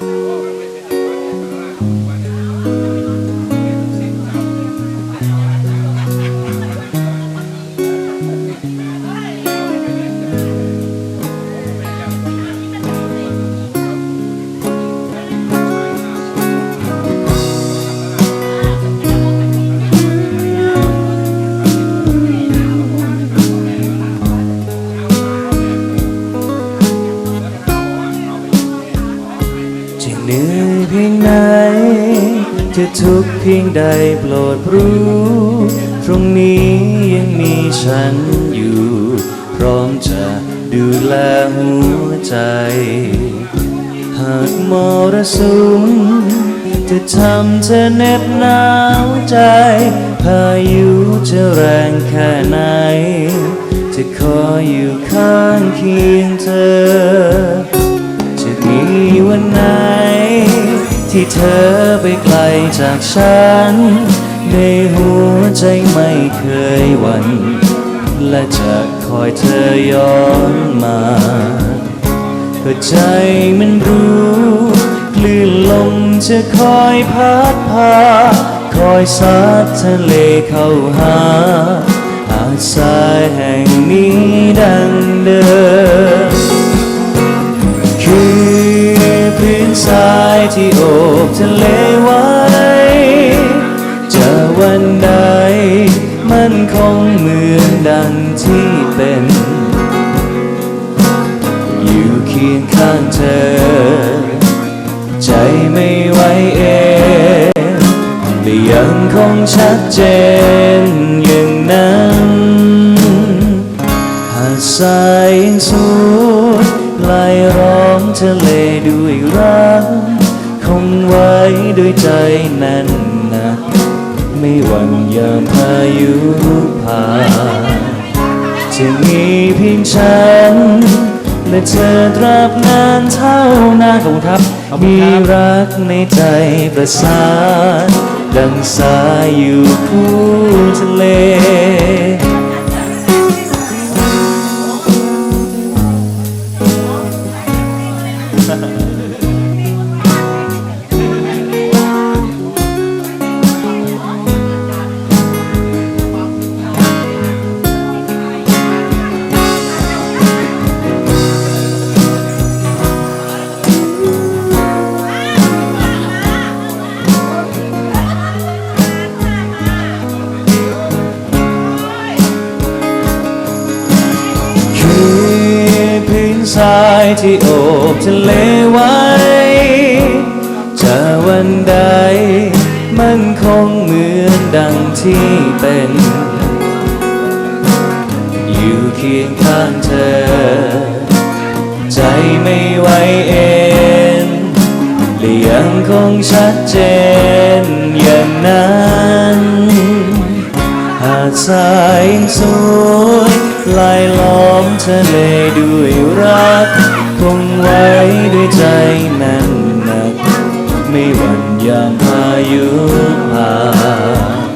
จ จะทุกเพียงใดโปรดรู้ ตรงนี้ยังมีฉันอยู่ พร้อมจะดูแลหัวใจ หากมรสุมจะทำเธอเน็บหนาวใจ พายุจะแรงแค่ไหน จะคอยอยู่ข้างเคียงเธอ ที่เธอไปไกลจากฉัน ในหัวใจไม่เคยหวั่นและจะคอยเธอย้อนมาเพื่อใจมันรู้คลื่นลมจะคอยพัดพา คอยซัดทะเลเข้าหาหาดทรายแห่งนี้ดังเดิมคือพื้นทรายที่โอ บทะเลไว้ จะวันใด มันคงเหมือนดังที่เป็น อยู่เคียงข้างเธอ ใจไม่ไหวเองแต่ยังคงชัดเจนอย่างนั้นหาดทรายยังสวยลายล้อมทะเลด้วยรัก คงไว้ด้วยใจแน่นหนักไม่หวั่นยามพายุผ่านจะมีเพียงฉัน และเธอตราบนานเท่านานของทับ มีรักในใจประสาน ดังสายอยู่คู่ทะเล ที่โอบทะเลไว้ จะวันใด มันคงเหมือนดังที่เป็น อยู่เคียงข้างเธอ ใจไม่ไหวเองและยังคงชัดเจนอย่างนั้นหาดทรายยังสวยลายล้อมทะเลด้วยรักันยามพายุผ่าน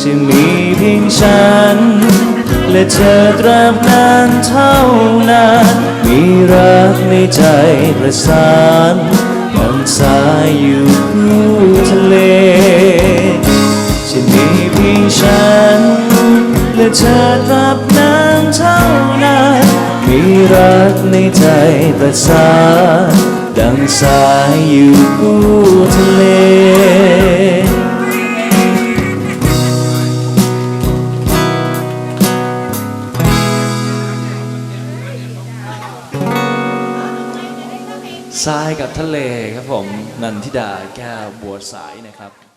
จะมีเพียงฉัน และเธอตราบนานเท่านานมีรักในใจประสานดังสายอยู่คู่ทะเล จะมีเพียงฉัน และเธอตราบนานเท่านานมีรักในใจประสาน ดังสายอยู่คู่ทะเลทรายกับทะเลครับผม นันทิดาแก้วบัวสายนะครับ